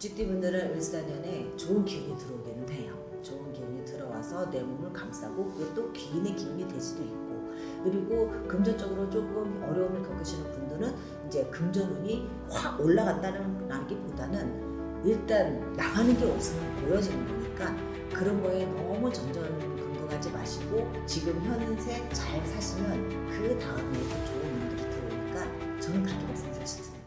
GT분들은 을사년에 좋은 기운이 들어오기는 해요. 좋은 기운이 들어와서 내 몸을 감싸고 또 귀인의 기운이 될 수도 있고 그리고 금전적으로 조금 어려움을 겪으시는 분들은 이제 금전운이 확 올라간다는 라기보다는 일단 나가는 게 없으면 보여지는 거니까 그런 거에 너무 전전긍긍하지 마시고 지금 현세 잘 사시면 그 다음에 더 좋은 운들이 들어오니까 저는 그렇게 말씀드리고 싶습니다.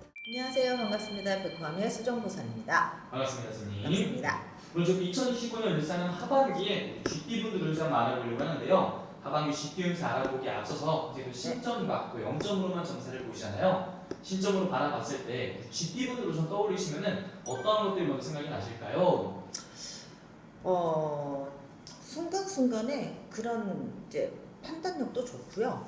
안녕하세요. 반갑습니다. 백화함의 수정보살입니다. 반갑습니다, 스님. 반갑습니다. 오늘 저기 2025년 일사는 하반기에 GT분들 일상 알아보려고 하는데요. 하반기 GT 운세 알아보기에 앞서서 이제 또 신점과 또 영점으로만 점사를 보시잖아요. 신점으로 바라봤을 때 GT분들 우선 떠올리시면은 어떤 것들이 먼저 생각이 나실까요? 어, 순간순간에 그런 이제 판단력도 좋고요.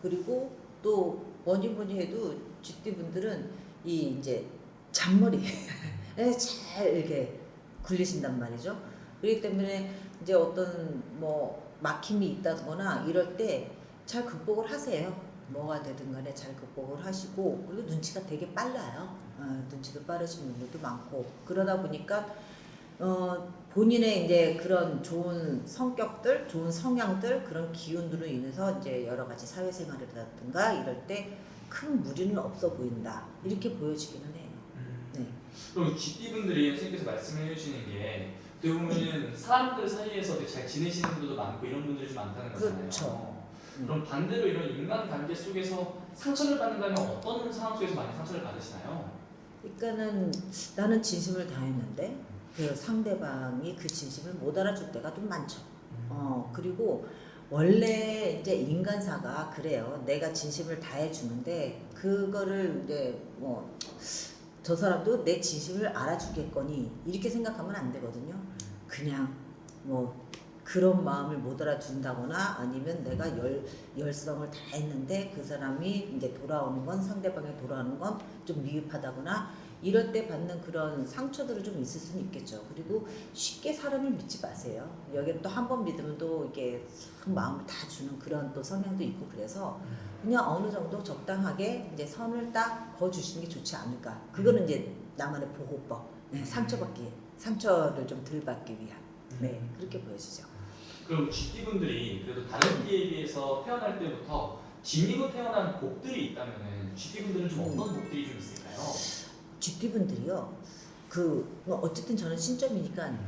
그리고 또 뭐니 뭐니 해도 GT분들은 이 이제 잔머리에 잘 이렇게 굴리신단 말이죠. 그렇기 때문에 이제 어떤 뭐 막힘이 있다거나 이럴 때 잘 극복을 하세요. 뭐가 되든 간에 잘 극복을 하시고 그리고 눈치가 되게 빨라요. 어, 눈치도 빠르신 분들도 많고 그러다 보니까 어, 본인의 이제 그런 좋은 성격들, 좋은 성향들, 그런 기운들로 인해서 이제 여러 가지 사회생활이라든가 이럴 때 큰 무리는 없어 보인다. 이렇게 보여지기는 해요. 네. 그럼 GT분들이 선생님께서 말씀해 주시는 게 어떻게 보면은 사람들 사이에서 되게 잘 지내시는 분들도 많고 이런 분들이 좀 많다는 거잖아요. 그렇죠. 음. 그럼 반대로 이런 인간 관계 속에서 상처를 받는다면 어떤 상황 속에서 많이 상처를 받으시나요? 그러니까는 나는 진심을 다했는데 그 상대방이 그 진심을 못 알아줄 때가 좀 많죠. 어 그리고 원래 이제 인간사가 그래요. 내가 진심을 다해 주는데 그거를 이제 뭐 저 사람도 내 진심을 알아주겠거니 이렇게 생각하면 안 되거든요. 그냥 뭐 그런 마음을 못 알아준다거나 아니면 내가 열 열성을 다 했는데 그 사람이 이제 돌아오는 건 상대방이 돌아오는 건 좀 미흡하다거나 이럴 때 받는 그런 상처들은 좀 있을 수는 있겠죠. 그리고 쉽게 사람을 믿지 마세요. 여기 또한 번 믿으면 또 이게 큰 마음을 다 주는 그런 또 성향도 있고 그래서 그냥 어느 정도 적당하게 이제 선을 딱 그어주시는 게 좋지 않을까. 그거는 이제 나만의 보호법. 네, 상처받기, 상처를 좀 덜 받기 위한. 네, 그렇게 보여지죠. 그럼 GT분들이 그래도 다른 띠에 비해서 태어날 때부터 지니고 태어난 복들이 있다면은 GT분들은 좀 어떤 복들이 좀 있을까요? GT분들이요. 그, 뭐 어쨌든 저는 신점이니까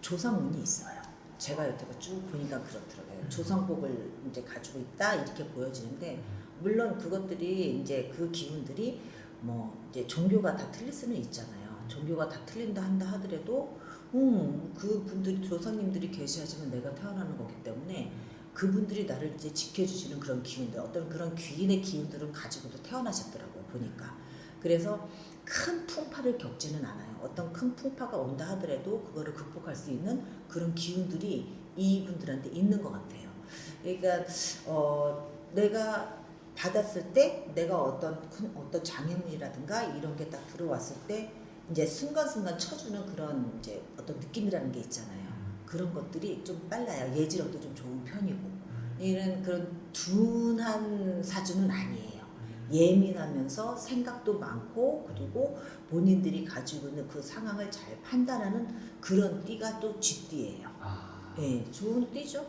조상운이 있어요. 제가 여태껏 쭉 보니까 그렇더라고요. 조상복을 이제 가지고 있다 이렇게 보여지는데 물론 그것들이 이제 그 기운들이 뭐 이제 종교가 다 틀릴 수는 있잖아요. 종교가 다 틀린다 한다 하더라도 음, 그 분들이 조상님들이 계시하지만 내가 태어나는 거기 때문에 그분들이 나를 이제 지켜주시는 그런 기운들, 어떤 그런 귀인의 기운들을 가지고도 태어나셨더라고요 보니까. 그래서 큰 풍파를 겪지는 않아요. 어떤 큰 풍파가 온다 하더라도 그거를 극복할 수 있는 그런 기운들이 이분들한테 있는 것 같아요. 그러니까 어, 내가 받았을 때 내가 어떤 큰 어떤 장애물이라든가 이런 게 딱 들어왔을 때 이제 순간순간 쳐주는 그런 이제 어떤 느낌이라는 게 있잖아요. 그런 것들이 좀 빨라요. 예지력도 좀 좋은 편이고 이런 그런 둔한 사주는 아니에요. 예민하면서 생각도 많고 그리고 본인들이 가지고 있는 그 상황을 잘 판단하는 그런 띠가 또 쥐띠예요. 아, 예, 좋은 띠죠.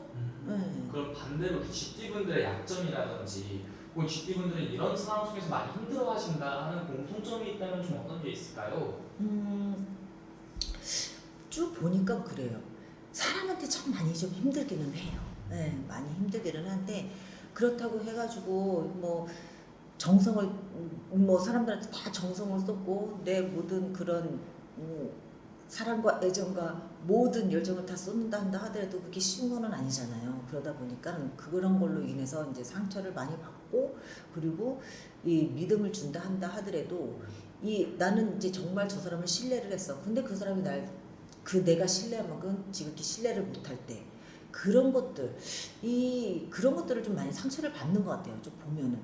음. 예. 그럼 반대로 GT분들의 약점이라든지 혹은 GT분들은 이런 상황 속에서 많이 힘들어하신다 하는 공통점이 있다면 좀 어떤 게 있을까요? 음, 쭉 보니까 그래요. 사람한테 참 많이 좀 힘들기는 해요. 네, 많이 힘들기는 한데 그렇다고 해가지고 뭐 정성을 음, 뭐 사람들한테 다 정성을 쏟고 내 모든 그런 음, 사랑과 애정과 모든 열정을 다 쏟는다 한다 하더라도 그게 쉬운 거는 아니잖아요. 그러다 보니까 그런 걸로 인해서 이제 상처를 많이 받고 그리고 이 믿음을 준다 한다 하더라도 이 나는 이제 정말 저 사람을 신뢰를 했어. 근데 그 사람이 날 그 내가 신뢰만큼 지극히 신뢰를 못할 때 그런 것들 이 그런 것들을 좀 많이 상처를 받는 것 같아요. 좀 보면은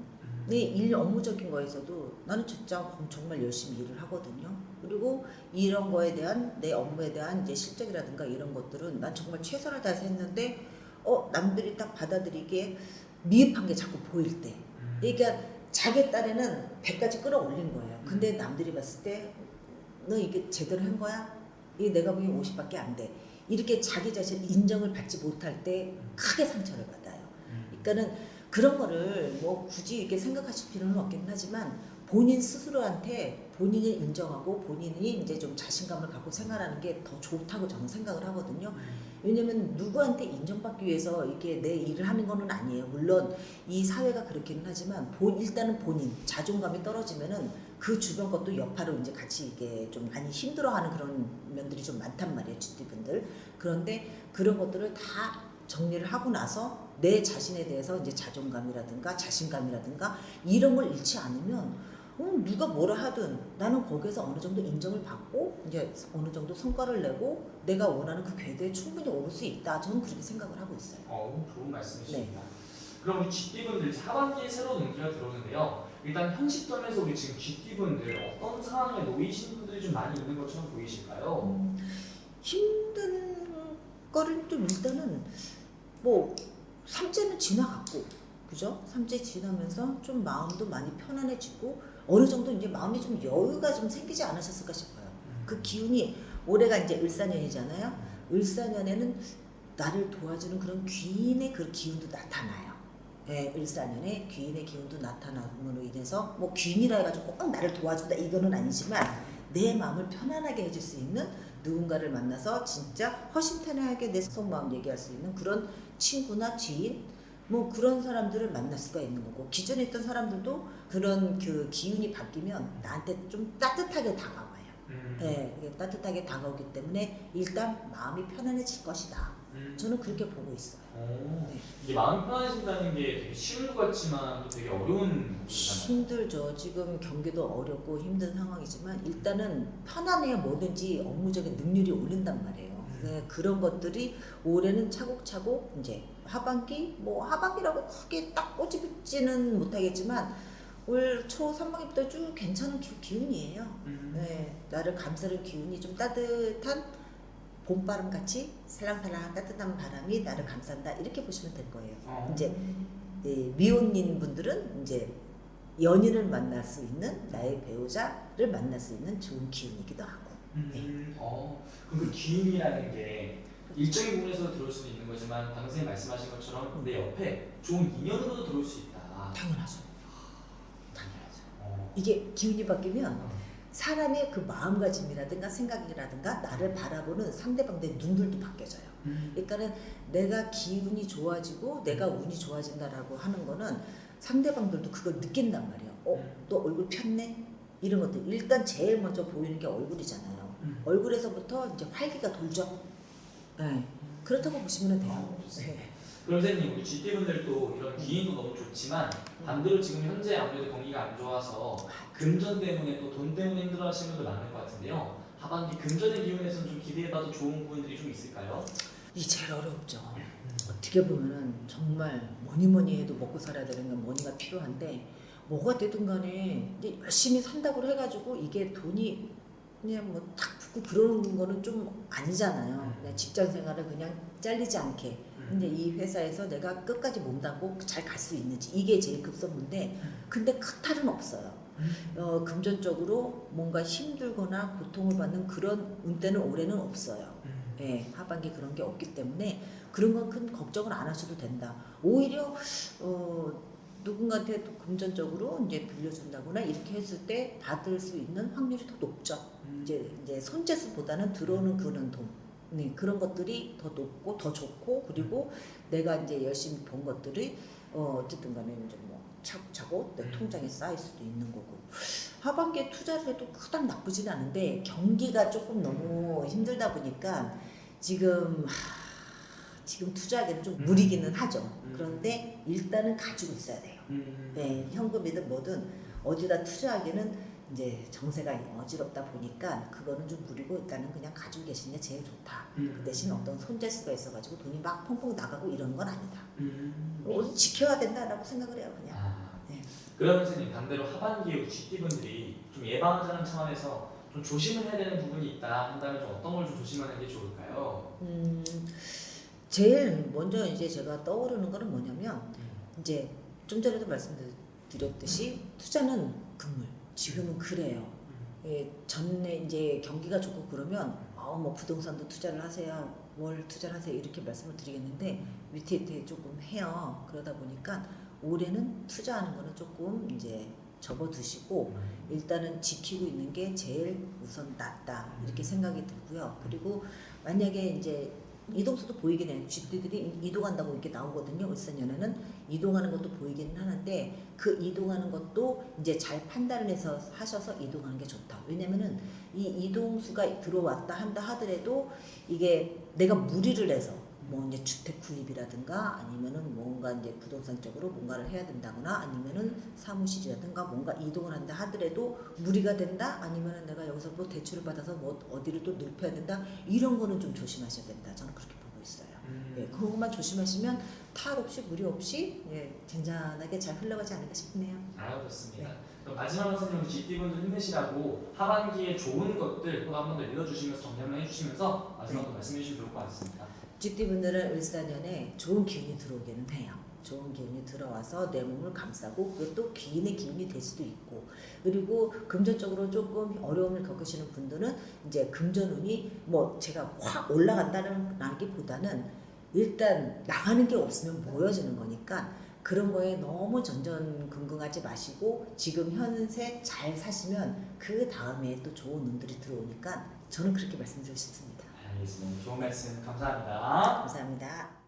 내 일 업무적인 거에서도 나는 진짜 정말 열심히 일을 하거든요. 그리고 이런 거에 대한 내 업무에 대한 이제 실적이라든가 이런 것들은 난 정말 최선을 다해서 했는데 어 남들이 딱 받아들이기에 미흡한 게 자꾸 보일 때 그러니까 자기 딴에는 100까지 끌어올린 거예요. 근데 남들이 봤을 때 너 이게 제대로 한 거야? 이게 내가 보기엔 50밖에 안 돼. 이렇게 자기 자신 인정을 받지 못할 때 크게 상처를 받아요. 그러니까는 그런 거를 뭐 굳이 이렇게 생각하실 필요는 없긴 하지만 본인 스스로한테 본인을 인정하고 본인이 이제 좀 자신감을 갖고 생활하는 게 더 좋다고 저는 생각을 하거든요. 왜냐면 누구한테 인정받기 위해서 이렇게 내 일을 하는 거는 아니에요. 물론 이 사회가 그렇기는 하지만 본 일단은 본인 자존감이 떨어지면은 그 주변 것도 여파로 이제 같이 이게 좀 많이 힘들어하는 그런 면들이 좀 많단 말이에요, GD분들. 그런데 그런 것들을 다 정리를 하고 나서 내 자신에 대해서 이제 자존감이라든가 자신감이라든가 이런 걸 잃지 않으면 음, 누가 뭐라 하든 나는 거기에서 어느 정도 인정을 받고 이제 어느 정도 성과를 내고 내가 원하는 그 궤도에 충분히 오를 수 있다. 저는 그렇게 생각을 하고 있어요. 어, 좋은 말씀이십니다. 그럼 우리 GD분들 하반기에 새로운 운기가 들어오는데요. 일단 현 시점에서 우리 지금 GD분들 어떤 상황에 놓이신 분들이 좀 많이 있는 것처럼 보이실까요? 음, 힘든 거를 좀 일단은 뭐 삼재는 지나갔고 그죠? 삼재 지나면서 좀 마음도 많이 편안해지고 어느 정도 이제 마음이 좀 여유가 좀 생기지 않으셨을까 싶어요. 그 기운이 올해가 이제 을사년이잖아요. 을사년에는 나를 도와주는 그런 귀인의 그 기운도 나타나요. 예, 을사년에 귀인의 기운도 나타남으로 인해서 뭐 귀인이라 해가지고 꼭 나를 도와준다 이거는 아니지만 내 마음을 편안하게 해줄 수 있는 누군가를 만나서 진짜 허심탄회하게 내 속마음 얘기할 수 있는 그런 친구나 지인 뭐 그런 사람들을 만날 수가 있는 거고 기존에 있던 사람들도 그런 그 기운이 바뀌면 나한테 좀 따뜻하게 다가와요. 음. 예, 이게 따뜻하게 다가오기 때문에 일단 마음이 편안해질 것이다. 음. 저는 그렇게 보고 있어요. 오, 네. 이게 마음이 편안해진다는 게 되게 쉬운 것 같지만 또 되게 어려운. 힘들죠. 지금 경기도 어렵고 힘든 상황이지만 일단은 편안해야 뭐든지 업무적인 능률이 오른단 말이에요. 네, 그런 것들이 올해는 차곡차곡 이제 하반기 뭐 하반기라고 크게 딱 꼬집지는 못하겠지만 올초 상반기부터 쭉 괜찮은 기, 기운이에요. 음. 네, 나를 감싸는 기운이 좀 따뜻한 봄바람 같이 살랑살랑한 따뜻한 바람이 나를 감싼다 이렇게 보시면 될 거예요. 어. 이제 예, 미혼인 분들은 이제 연인을 만날 수 있는 나의 배우자를 만날 수 있는 좋은 기운이기도 하고 음. 어, 그럼 그 기운이라는 게 일정의 부분에서 들어올 수도 있는 거지만 방금 선생님 말씀하신 것처럼 내 옆에 좋은 인연으로도 들어올 수 있다. 당연하죠. 당연하죠. 어. 이게 기운이 바뀌면 사람의 그 마음가짐이라든가 생각이라든가 나를 바라보는 상대방의 눈들도 바뀌어져요. 음. 그러니까는 내가 기운이 좋아지고 내가 운이 좋아진다라고 하는 거는 상대방들도 그걸 느낀단 말이에요. 어, 음. 너 얼굴 폈네? 이런 것들. 일단 제일 먼저 보이는 게 얼굴이잖아요. 음. 얼굴에서부터 이제 활기가 돌죠. 네. 그렇다고 보시면 돼요. 아, 좋습니다. 네. 선생님 우리 GT분들도 이런 기인도 너무 좋지만 반대로 지금 현재 아무래도 경기가 안 좋아서 금전 때문에 또 돈 때문에 힘들어하시는 분들 많을 것 같은데요. 하반기 금전의 기운에서는 좀 기대해봐도 좋은 부분들이 좀 있을까요? 이 제일 어렵죠. 어떻게 보면은 정말 뭐니 뭐니 해도 먹고 살아야 되는 건 머니가 필요한데 뭐가 되든 간에 이제 열심히 산다고 해가지고 이게 돈이 그냥 뭐 탁 붙고 그러는 거는 좀 아니잖아요. 그냥 직장 생활을 그냥 잘리지 않게 근데 이 회사에서 내가 끝까지 몸담고 잘 갈 수 있는지 이게 제일 급선무인데 근데 큰 탈은 없어요. 어, 금전적으로 뭔가 힘들거나 고통을 받는 그런 운때는 올해는 없어요. 예, 하반기 그런 게 없기 때문에 그런 건 큰 걱정을 안 하셔도 된다. 오히려 어, 누군가한테 또 금전적으로 이제 빌려준다거나 이렇게 했을 때 받을 수 있는 확률이 더 높죠. 이제 이제 손재수보다는 들어오는 그런 돈, 네 그런 것들이 더 높고 더 좋고 그리고 내가 이제 열심히 번 것들이 어, 어쨌든 간에 이제 뭐 차곡차곡 내 음. 통장에 쌓일 수도 있는 거고 하반기에 투자를 해도 그닥 나쁘진 않은데 경기가 조금 너무 힘들다 보니까 지금 하, 지금 투자하기는 좀 무리기는 하죠. 음. 그런데 일단은 가지고 있어야 돼요. 음. 네, 현금이든 뭐든 어디다 투자하기는 이제 정세가 어지럽다 보니까 그거는 좀 무리고 일단은 그냥 가지고 계시는 게 제일 좋다. 음. 그 대신 어떤 손재수가 있어가지고 돈이 막 펑펑 나가고 이런 건 아니다. 음. 오늘 지켜야 된다라고 생각을 해요, 그냥. 아, 네. 그러면 선생님 반대로 하반기에 GT분들이 좀 예방하자는 차원에서 좀 조심을 해야 되는 부분이 있다 한다면 좀 어떤 걸 좀 조심하는 게 좋을까요? 음, 제일 먼저 이제 제가 떠오르는 거는 뭐냐면 이제 좀 전에도 말씀드렸듯이 투자는 금물. 지금은 그래요. 예, 전에 이제 경기가 좋고 그러면 어, 뭐 부동산도 투자를 하세요. 뭘 투자를 하세요. 이렇게 말씀을 드리겠는데 위태위태 조금 해요. 그러다 보니까 올해는 투자하는 거는 조금 이제 접어두시고 일단은 지키고 있는 게 제일 우선 낫다 이렇게 생각이 들고요. 그리고 만약에 이제 이동수도 보이긴 해요. 쥐띠들이 이동한다고 이렇게 나오거든요. 울산연에는 이동하는 것도 보이기는 하는데 그 이동하는 것도 이제 잘 판단을 해서 하셔서 이동하는 게 좋다. 왜냐면은 이 이동수가 들어왔다 한다 하더라도 이게 내가 무리를 해서 뭐 이제 주택 구입이라든가 아니면은 뭔가 이제 부동산 쪽으로 뭔가를 해야 된다거나 아니면은 사무실이라든가 뭔가 이동을 한다 하더라도 무리가 된다 아니면은 내가 여기서 뭐 대출을 받아서 뭐 어디를 또 넓혀야 된다 이런 거는 좀 조심하셔야 된다 저는 그렇게 보고 있어요. 음. 예, 그것만 조심하시면 탈 없이 무리 없이 예, 잔잔하게 잘 흘러가지 않을까 싶네요. 알아듣습니다. 네. 그럼 마지막으로 선생님 GT분들 힘내시라고 하반기에 좋은 것들 또한번 더 읽어주시면서 정리를 해주시면서 마지막으로 말씀해 주시면 좋을 것 같습니다. GT분들은 을사년에 좋은 기운이 들어오기는 해요. 좋은 기운이 들어와서 내 몸을 감싸고 그것도 귀인의 기운이 될 수도 있고 그리고 금전적으로 조금 어려움을 겪으시는 분들은 이제 금전운이 뭐 제가 확 올라간다는 라기보다는 일단 나가는 게 없으면 모여지는 거니까 그런 거에 너무 전전긍긍하지 마시고 지금 현세 잘 사시면 그 다음에 또 좋은 운들이 들어오니까 저는 그렇게 말씀드리고 싶습니다. 알겠습니다. 좋은 말씀 감사합니다. 감사합니다.